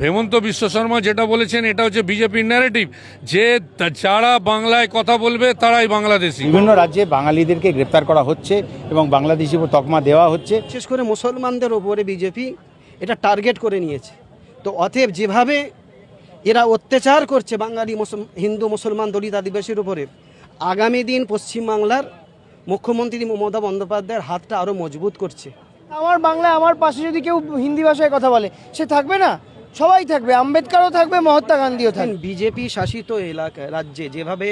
হেমন্ত বিশ্ব শর্মা যেটা বলেছেন এটা হচ্ছে বিজেপির ন্যারেটিভ যে তা- যারা বাংলায় কথা বলবে তারাই বাংলাদেশি। বিভিন্ন রাজ্যে বাঙালিদেরকে গ্রেপ্তার করা হচ্ছে এবং বাংলাদেশি তকমা দেওয়া হচ্ছে। বিশেষ করে মুসলমানদের ওপরে বিজেপি এটা টার্গেট করে নিয়েছে। তো অতএব যেভাবে এরা অত্যাচার করছে বাঙালি মুসল- হিন্দু মুসলমান দলিত আদিবাসীর উপরে আগামী দিন পশ্চিমবাংলার মুখ্যমন্ত্রী মমতা বন্দ্যোপাধ্যায়ের হাতটা আরও মজবুত করছে। আমার বাংলা আমার পাশে যদি কেউ হিন্দি ভাষায় কথা বলে সে থাকবে না? সবাই থাকবে, আম্বেদকারও থাকবে, মহাত্মা গান্ধীও থাকবে। বিজেপি শাসিত এলাকায় রাজ্যে যেভাবে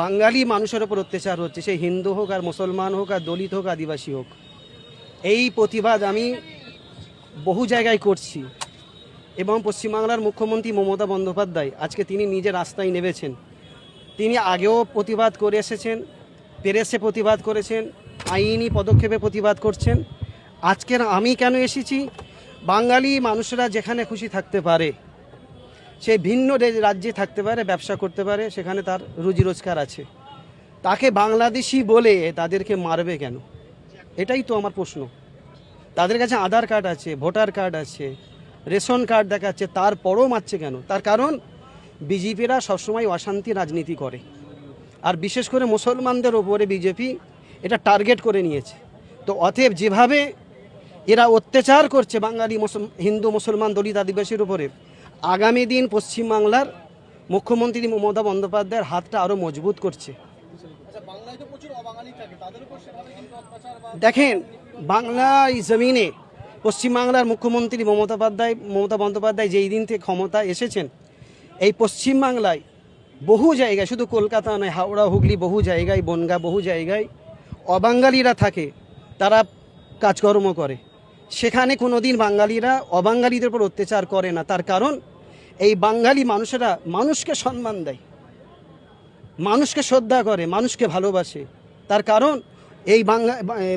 বাঙালি মানুষের ওপর অত্যাচার হচ্ছে, সে হিন্দু হোক আর মুসলমান হোক আর দলিত হোক, আদিবাসী হোক, এই প্রতিবাদ আমি বহু জায়গায় করছি। এবং পশ্চিমবাংলার মুখ্যমন্ত্রী মমতা বন্দ্যোপাধ্যায়, আজকে তিনি নিজে রাস্তায় নেমেছেন। তিনি আগেও প্রতিবাদ করে এসেছেন, পেরেসে প্রতিবাদ করেছেন, আইনি পদক্ষেপে প্রতিবাদ করছেন। আজকের আমি কেন এসেছি? বাঙালি মানুষরা যেখানে খুশি থাকতে পারে, সে ভিন্ন রাজ্যে থাকতে পারে, ব্যবসা করতে পারে, সেখানে তার রুজি রোজগার আছে। তাকে বাংলাদেশি বলে তাদেরকে মারবে কেন? এটাই তো আমার প্রশ্ন। তাদের কাছে আধার কার্ড আছে, ভোটার কার্ড আছে, রেশন কার্ড দেখাচ্ছে তারপরও মারছে কেন? তার কারণ, বিজেপিরা সবসময় অশান্তি রাজনীতি করে। আর বিশেষ করে মুসলমানদের ওপরে বিজেপি এটা টার্গেট করে নিয়েছে। তো অতএব যেভাবে এরা অত্যাচার করছে বাঙালি মুসল- হিন্দু মুসলমান দলিত আদিবাসীর উপরে। আগামী দিন পশ্চিমবাংলার মুখ্যমন্ত্রী মমতা বন্দ্যোপাধ্যায়ের হাতটা আরও মজবুত করছে। দেখেন বাংলায় জমিনে পশ্চিমবাংলার মুখ্যমন্ত্রী মমতা বন্দ্যোপাধ্যায় মমতা বন্দ্যোপাধ্যায় যেই দিন থেকে ক্ষমতা এসেছেন এই পশ্চিমবাংলায় বহু জায়গায় শুধু কলকাতা নয় হাওড়া হুগলি বহু জায়গায় বনগা বহু জায়গায় অবাঙ্গালিরা থাকে তারা কাজকর্ম করে। সেখানে কোনো দিন বাঙালিরা অবাঙ্গালিদের উপর অত্যাচার করে না। তার কারণ, এই বাঙালি মানুষেরা মানুষকে সম্মান দেয়, মানুষকে শ্রদ্ধা করে, মানুষকে ভালোবাসে। তার কারণ, এই বাংলা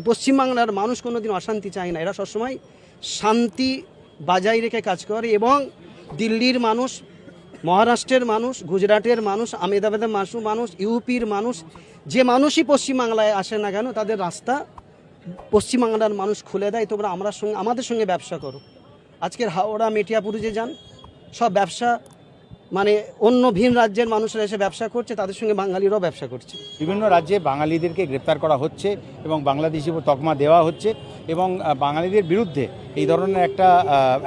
পশ্চিমবাংলার মানুষ কোনোদিন অশান্তি চায় না। এরা সবসময় শান্তি বাজায় রেখে কাজ করে এবং দিল্লির মানুষ, মহারাষ্ট্রের মানুষ, গুজরাটের মানুষ আমেদাবাদের মানুষ মানুষ ইউপির মানুষ, যে মানুষই পশ্চিমবাংলায় আসে না কেন, তাদের রাস্তা পশ্চিমবাংলার মানুষ খুলে দেয়, তোমরা আমরা সঙ্গে, আমাদের সঙ্গে ব্যবসা করো। আজকের হাওড়া, মেটিয়াপুরে যে যান, সব ব্যবসা মানে অন্য ভিন রাজ্যের মানুষরা এসে ব্যবসা করছে, তাদের সঙ্গে বাঙালিরাও ব্যবসা করছে। বিভিন্ন রাজ্যে বাঙালিদেরকে গ্রেপ্তার করা হচ্ছে এবং বাংলাদেশি তকমা দেওয়া হচ্ছে এবং বাঙালিদের বিরুদ্ধে এই ধরনের একটা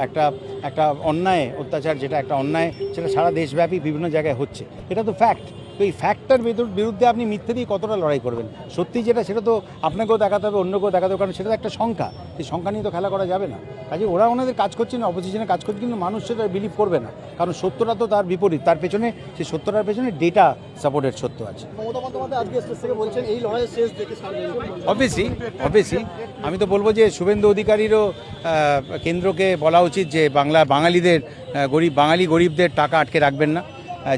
একটা একটা অন্যায় অত্যাচার, যেটা একটা অন্যায়, সেটা সারা দেশব্যাপী বিভিন্ন জায়গায় হচ্ছে। এটা তো ফ্যাক্ট তো এই ফ্যাক্টটার বিরুদ্ধে আপনি মিথ্যে দিয়ে কতটা লড়াই করবেন? সত্যি যেটা সেটা তো আপনাকেও দেখাতে হবে অন্যকেও দেখাতে হবে কারণ সেটা তো একটা সংখ্যা এই সংখ্যা নিয়ে তো খেলা করা যাবে না। কাজে ওরা ওনাদের কাজ করছে না অপোজিশনে কাজ করছে কিন্তু মানুষ সেটা বিলিভ করবে না। কারণ সত্যটা তো তার বিপরীত। তার পেছনে সেই সত্যটার পেছনে ডেটা সাপোর্টেড সত্য আছে। অবভিয়াসলি অবভিয়াসলি আমি তো বলব যে শুভেন্দু অধিকারীরও কেন্দ্রকে বলা উচিত যে বাংলা বাঙালিদের গরিব বাঙালি গরিবদের টাকা আটকে রাখবেন না।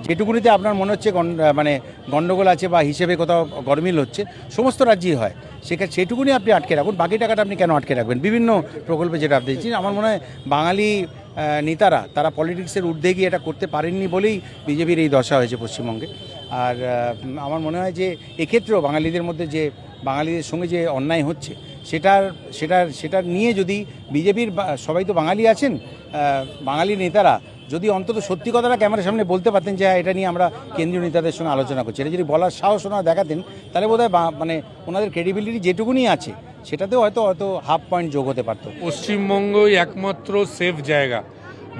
যেটুকুনিতে আপনার মনে হচ্ছে মানে গণ্ডগোল আছে বা হিসেবে কোথাও গরমিল হচ্ছে, সমস্ত রাজ্যেই হয়। সেখানে সেটুকুনি আপনি আটকে রাখুন, বাকি টাকাটা আপনি কেন আটকে রাখবেন? বিভিন্ন প্রকল্পে যেটা আপনি দিচ্ছেন আমার মনে হয় বাঙালি নেতারা, তারা পলিটিক্সের ঊর্ধ্বে গিয়ে এটা করতে পারেননি বলেই বিজেপির এই দশা হয়েছে পশ্চিমবঙ্গে। আর আমার মনে হয় যে এক্ষেত্রেও বাঙালিদের মধ্যে যে বাঙালিদের সঙ্গে যে অন্যায় হচ্ছে, সেটার সেটার সেটার নিয়ে যদি বিজেপির সবাই তো বাঙালি আছেন বাঙালি নেতারা যদি অন্তত সত্যি কথাটা ক্যামেরার সামনে বলতে পারতেন যে হ্যাঁ, এটা নিয়ে আমরা কেন্দ্রীয় নেতাদের সঙ্গে আলোচনা করছি। এটা যদি বলার সাহস ওনারা দেখাতেন তাহলে বোধহয় মানে ওনাদের ক্রেডিবিলিটি যেটুকুনি আছে সেটাতেও হয়তো হয়তো হাফ পয়েন্ট যোগ হতে পারতো। পশ্চিমবঙ্গই একমাত্র সেফ জায়গা।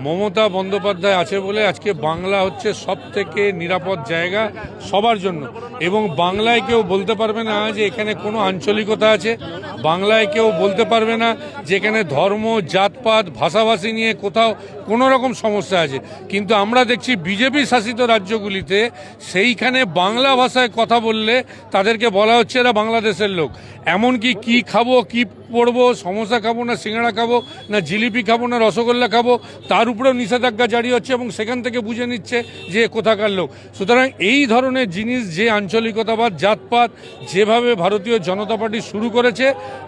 মমতা বন্দ্যোপাধ্যায় আছে বলে আজকে বাংলা হচ্ছে সব থেকে নিরাপদ জায়গা সবার জন্য। এবং বাংলায় কেউ বলতে পারবে না যে এখানে কোনো আঞ্চলিকতা আছে। বাংলায় কেউ বলতে পারবে না যেখানে ধর্ম, জাতপাত, ভাষাভাষী নিয়ে কোথাও কোনো রকম সমস্যা আছে। কিন্তু আমরা দেখছি বিজেপি শাসিত রাজ্যগুলিতে সেইখানে বাংলা ভাষায় কথা বললে তাদেরকে বলা হচ্ছে এরা বাংলাদেশের লোক। এমনকি কি খাব, কি পড়ব সমোসা খাব না সিঙ্গাড়া খাব, না জিলিপি খাব, না রসগোল্লা খাব, তার উপরেও নিষেধাজ্ঞা জারি হচ্ছে এবং সেখান থেকে বুঝে নিচ্ছে যে কোথাকার লোক। সুতরাং এই ধরনের জিনিস, যে আঞ্চলিকতাবাদ, জাতপাত, যেভাবে ভারতীয় জনতা পার্টি শুরু করেছে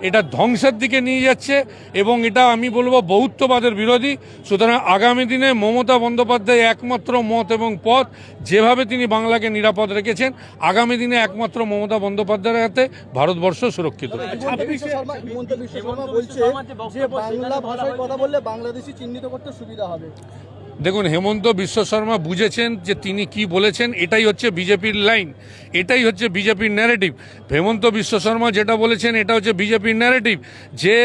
এটা ধ্বংসের দিকে নিয়ে যাচ্ছে এবং এটা আমি বলব বহুত্ববাদের বিরোধী। সুতরাং আগামী দিনে মমতা বন্দ্যোপাধ্যায় একমাত্র মত এবং পথ যেভাবে তিনি বাংলাকে নিরাপদ রেখেছেন আগামী দিনে একমাত্র মমতা বন্দ্যোপাধ্যায়ের হাতে ভারতবর্ষ সুরক্ষিত। বাংলা ভাষায় কথা বললে বাংলাদেশি চিহ্নিত করতে সুবিধা হবে। দেখুন, হেমন্ত বিশ্ব শর্মা বুঝেছেন যে তিনি কি বলেছেন, এটাই হচ্ছে বিজেপির লাইন, এটাই হচ্ছে বিজেপির ন্যারেটিভ হেমন্ত বিশ্ব শর্মা যেটা বলেছেন, এটা হচ্ছে বিজেপির ন্যারেটিভ যে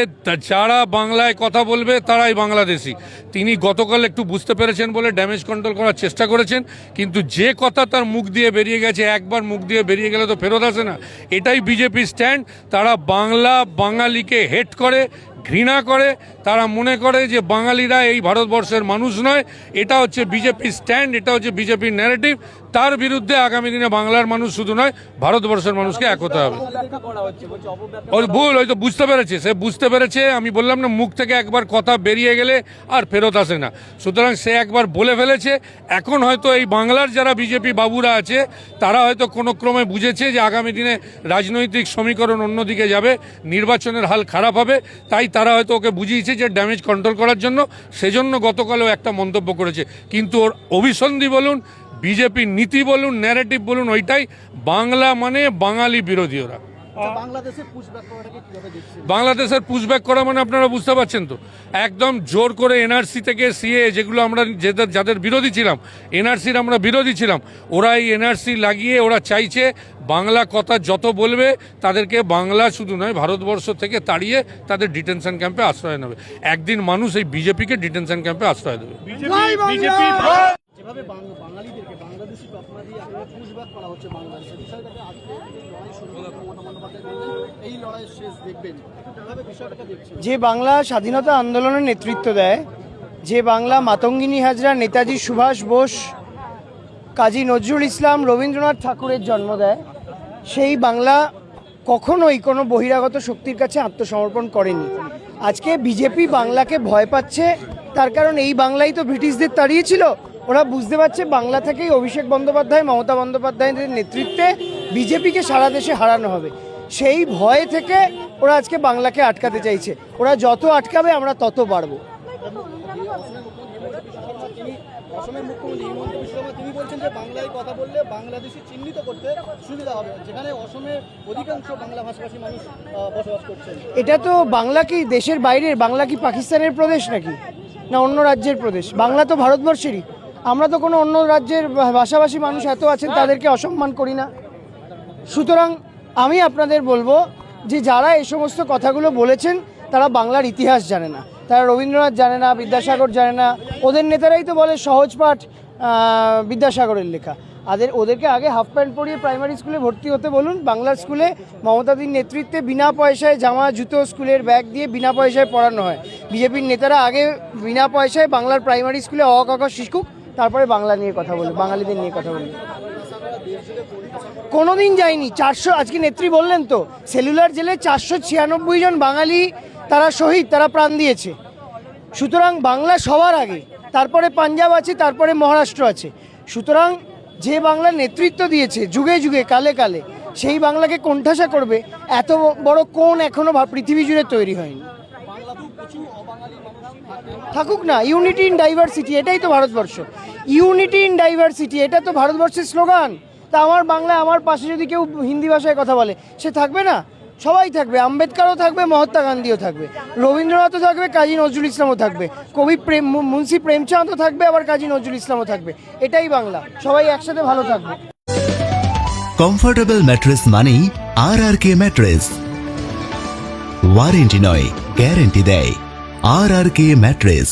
যারা বাংলায় কথা বলবে, তারাই বাংলাদেশি। তিনি গতকাল একটু বুঝতে পেরেছেন বলে ড্যামেজ কন্ট্রোল করার চেষ্টা করেছেন, কিন্তু যে কথা তার মুখ দিয়ে বেরিয়ে গেছে, একবার মুখ দিয়ে বেরিয়ে গেলে তো ফেরত আসে না। এটাই বিজেপির স্ট্যান্ড তারা বাংলা বাঙালিকে হেট করে ঘৃণা করে, তারা মনে করে যে বাঙালিরা এই ভারতবর্ষের মানুষ নয়। এটা হচ্ছে বিজেপির স্ট্যান্ড এটা হচ্ছে বিজেপির ন্যারেটিভ তার বিরুদ্ধে আগামী দিনে বাংলার মানুষ শুধু নয়, ভারতবর্ষের মানুষকে এক হতে হবে। ওই ভুল হয়তো বুঝতে পেরেছে, সে বুঝতে পেরেছে, আমি বললাম না, মুখ থেকে একবার কথা বেরিয়ে গেলে আর ফেরত আসে না। সুতরাং সে একবার বলে ফেলেছে, এখন হয়তো এই বাংলার যারা বিজেপি বাবুরা আছে, তারা হয়তো কোনো ক্রমে বুঝেছে যে আগামী দিনে রাজনৈতিক সমীকরণ অন্যদিকে যাবে, নির্বাচনের হাল খারাপ হবে, তাই তারা হয়তো ওকে বুঝিয়েছে যে ড্যামেজ কন্ট্রোল করার জন্য, সেজন্য গতকালও একটা মন্তব্য করেছে। কিন্তু ওর অভিসন্ধি বলুন বিজেপির নীতি বলুন ন্যারেটিভ বলুন ওইটাই বাংলা মানে বাঙালি বিরোধী ওরা আচ্ছা, বাংলাদেশে পুশব্যাক করাটাকে কীভাবে দেখছেন? বাংলাদেশের পুশব্যাক করা মানে আপনারা বুঝতে পারছেন তো? একদম জোর করে এনআরসি থেকে সিএ যেগুলো আমরা যাদের যাদের বিরোধী ছিলাম এনআরসির আমরা বিরোধী ছিলাম ওরা এই এনআরসি লাগিয়ে ওরা চাইছে বাংলা কথা যত বলবে তাদেরকে বাংলা শুধু নয় ভারতবর্ষ থেকে তাড়িয়ে তাদের ডিটেনশন ক্যাম্পে আশ্রয় নেবে। একদিন মানুষ এই বিজেপিকে ডিটেনশন ক্যাম্পে আশ্রয় দেবে। যেভাবে বাঙালিদেরকে, বাংলাদেশি দিয়ে করা হচ্ছে বিষয়টাকে আজকে লড়াই শুরু এই লড়াইয়ের শেষ দেখবেন। যে বাংলা স্বাধীনতা আন্দোলনের নেতৃত্ব দেয়, যে বাংলা মাতঙ্গিনী হাজরা নেতাজি সুভাষ বোস, কাজী নজরুল ইসলাম রবীন্দ্রনাথ ঠাকুরের জন্ম দেয়, সেই বাংলা কখনোই কোনো বহিরাগত শক্তির কাছে আত্মসমর্পণ করেনি। আজকে বিজেপি বাংলাকে ভয় পাচ্ছে, তার কারণ এই বাংলাই তো ব্রিটিশদের তাড়িয়েছিল ওরা বুঝতে পারছে বাংলা থেকেই অভিষেক বন্দ্যোপাধ্যায় মমতা বন্দ্যোপাধ্যায়ের নেতৃত্বে বিজেপিকে সারা দেশে হারানো হবে। সেই ভয় থেকে ওরা আজকে বাংলাকে আটকাতে চাইছে। ওরা যত আটকাবে আমরা তত বাড়বো। অসমের মুখ্যমন্ত্রী হিমন্ত বিশ্ব শর্মা তিনি বলছেন যে বাংলায় কথা বললে বাংলাদেশি চিহ্নিত করতে সুবিধা হবে। যেখানে অসমে অধিকাংশ বাংলা ভাষাভাষী মানুষ বসবাস করছেন। এটা তো বাংলা কি দেশের বাইরের বাংলা কি পাকিস্তানের প্রদেশ নাকি? না অন্য রাজ্যের প্রদেশ। বাংলা তো ভারতবর্ষেরই। আমরা তো কোনো অন্য রাজ্যের ভাষাভাষী মানুষ এত আছেন, তাদেরকে অসম্মান করি না। সুতরাং আমি আপনাদের বলব যে যারা এই সমস্ত কথাগুলো বলেছেন, তারা বাংলার ইতিহাস জানে না। তারা রবীন্দ্রনাথ জানে না, বিদ্যাসাগর জানে না। ওদের নেতারাই তো বলে সহজ পাঠ বিদ্যাসাগরের লেখা। আদের ওদেরকে আগে হাফ প্যান্ট পরিয়ে প্রাইমারি স্কুলে ভর্তি হতে বলুন। বাংলার স্কুলে মমতাদির নেতৃত্বে বিনা পয়সায় জামা, জুতো, স্কুলের ব্যাগ দিয়ে বিনা পয়সায় পড়ানো হয়। বিজেপির নেতারা আগে বিনা পয়সায় বাংলার প্রাইমারি স্কুলে অ শিখুক। তারপরে বাংলা নিয়ে কথা বলবে বাঙালিদের নিয়ে কথা বলবে কোনোদিন যায়নি চারশো, আজকে নেত্রী বললেন তো, সেলুলার জেলে চারশো ছিয়ানব্বই জন বাঙালি তারা শহীদ, তারা প্রাণ দিয়েছে। সুতরাং বাংলা সবার আগে, তারপরে পাঞ্জাব আছে, তারপরে মহারাষ্ট্র আছে। সুতরাং যে বাংলা নেতৃত্ব দিয়েছে, যুগে যুগে, কালে কালে, সেই বাংলাকে কোণঠাসা করবে, এত বড় কোন এখনও পৃথিবী জুড়ে তৈরি হয়নি। থাকুক না ইউনিটি ইন ডাইভার্সিটি এটাই তো ভারতবর্ষ। ইউনিটি ইন ডাইভার্সিটি এটা তো ভারতবর্ষের স্লোগান। তা আমার বাংলা আমার পাশে যদি কেউ হিন্দি ভাষায় কথা বলে, সে থাকবে না? সবাই থাকবে, আম্বেদকারও থাকবে, মহাত্মা গান্ধীও থাকবে, রবীন্দ্রনাথও থাকবে, কাজী নজরুল ইসলামও থাকবে, কবি প্রেম মুন্সি প্রেমচাঁদও থাকবে, আবার কাজী নজরুল ইসলামও থাকবে। এটাই বাংলা। সবাই একসাথে ভালো থাকবে। কমফোর্টেবল ম্যাট্রেস মানেই R R K mattress warranty নয়। গ্যারেন্টি দেয় আর আর কে ম্যাট্রেস